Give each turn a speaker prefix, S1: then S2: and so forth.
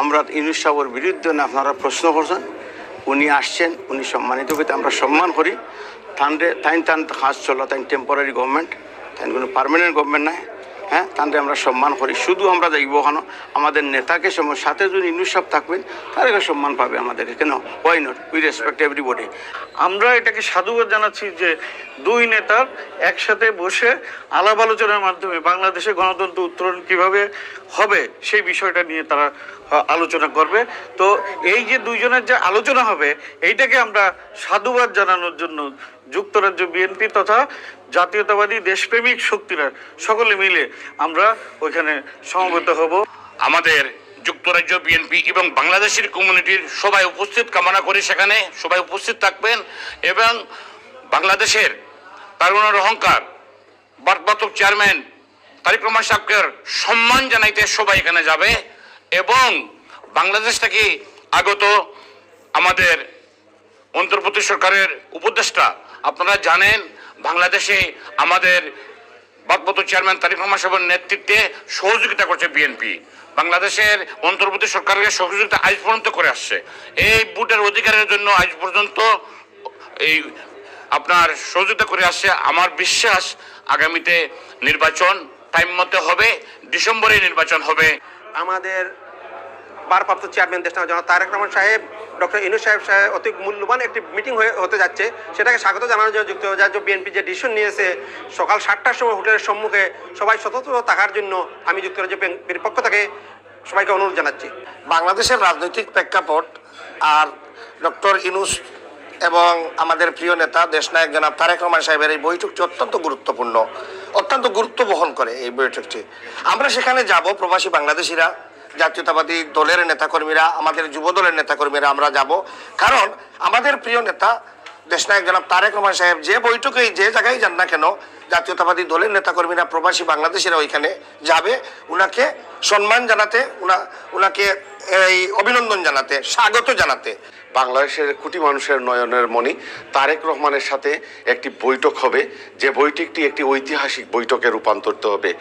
S1: আমরা ইউনুস সাহর বিরুদ্ধে আপনারা প্রশ্ন করছেন, উনি আসছেন, উনি সম্মানিত পেতে আমরা সম্মান করি। থানরে তাইন তান হাস চলো, তাইন টেম্পোরারি গভর্নমেন্ট তাইন কোনো পার্মানেন্ট গভর্নমেন্ট নাই। হ্যাঁ তানরে আমরা সম্মান করি। শুধু আমরা যাইব ওখানে আমাদের নেতাকে সময় সাথে যদি ইউনুস সাহেব থাকবেন তাদেরকে সম্মান পাবে আমাদেরকে। কেন? Why not we respect everybody
S2: আমরা এটাকে সাধুবাদ জানাচ্ছি যে দুই নেতার একসাথে বসে আলাপ আলোচনার মাধ্যমে বাংলাদেশে গণতন্ত্র উত্তরণ কীভাবে হবে সেই বিষয়টা নিয়ে তারা আলোচনা করবে। তো এই যে দুইজনের যে আলোচনা হবে, এইটাকে আমরা সাধুবাদ জানানোর জন্য যুক্তরাজ্য বিএনপি তথা জাতীয়তাবাদী দেশপ্রেমিক শক্তিরা সকলে মিলে আমরা ওইখানে সমবেত হব।
S3: আমাদের যুক্তরাজ্য বিএনপি এবং বাংলাদেশের কমিউনিটির সবাই উপস্থিত কামনা করে সেখানে সবাই উপস্থিত থাকবেন এবং বাংলাদেশের তারুণের অহংকার বারবাতক চেয়ারম্যান তারিক রহমান সম্মান জানাইতে সবাই এখানে যাবে এবং বাংলাদেশ থেকে আগত আমাদের অন্তর্বর্তী সরকারের উপদেষ্টা আপনারা জানেন, বাংলাদেশে আমাদের বাদবত চেয়ারম্যান তারিক রহমান সাহেবের নেতৃত্বে সহযোগিতা করছে বিএনপি। বাংলাদেশের অন্তর্বর্তী সরকারকে সহযোগিতা আজ পর্যন্ত করে আসছে। এই ভোটের অধিকারের জন্য আজ পর্যন্ত এই আপনার সহযোগিতা করে আসছে। আমার বিশ্বাস আগামীতে নির্বাচন টাইম মতো হবে ডিসেম্বরে নির্বাচন হবে।
S4: আমাদের ভারপ্রাপ্ত চেয়ারম্যান দেশ জনাব তারেক রহমান সাহেব, ডক্টর ইনু সাহেব সাহেব অতি মূল্যবান একটি মিটিং হয়ে, হতে যাচ্ছে। সেটাকে স্বাগত জানানোর জন্য যুক্তরাজ্য বিএনপি যে ডিসিশন নিয়েছে, সকাল সাতটার সময় হোটেলের সম্মুখে সবাই সতর্ক থাকার জন্য আমি যুক্তরাজ্য বিএনপির পক্ষ থেকে সবাইকে অনুরোধ জানাচ্ছি।
S5: বাংলাদেশের রাজনৈতিক প্রেক্ষাপট আর ডক্টর ইনুস এবং আমাদের প্রিয় নেতা দেশনায়ক জনাব তারেক রহমান সাহেবের এই বৈঠকটি অত্যন্ত গুরুত্বপূর্ণ, অত্যন্ত গুরুত্ব বহন করে এই বৈঠকটি। আমরা সেখানে যাব প্রবাসী বাংলাদেশিরা। জাতীয়তাবাদী দলের নেতাকর্মীরা, আমাদের যুব দলের নেতাকর্মীরা আমরা যাব। কারণ আমাদের প্রিয় নেতা দেশনায়ক জনাব তারেক রহমান সাহেব যে বৈঠকে যে জায়গায় যান না কেন, জাতীয়তাবাদী দলের নেতাকর্মীরা, প্রবাসী বাংলাদেশিরা ওইখানে যাবে। উনাকে সম্মান জানাতে, উনা, উনাকে এই অভিনন্দন জানাতে, স্বাগত জানাতে।
S6: বাংলাদেশের কোটি মানুষের নয়নের মণি তারেক রহমানের সাথে একটি বৈঠক হবে। যে বৈঠকটি একটি ঐতিহাসিক বৈঠকে রূপান্তরিত হবে।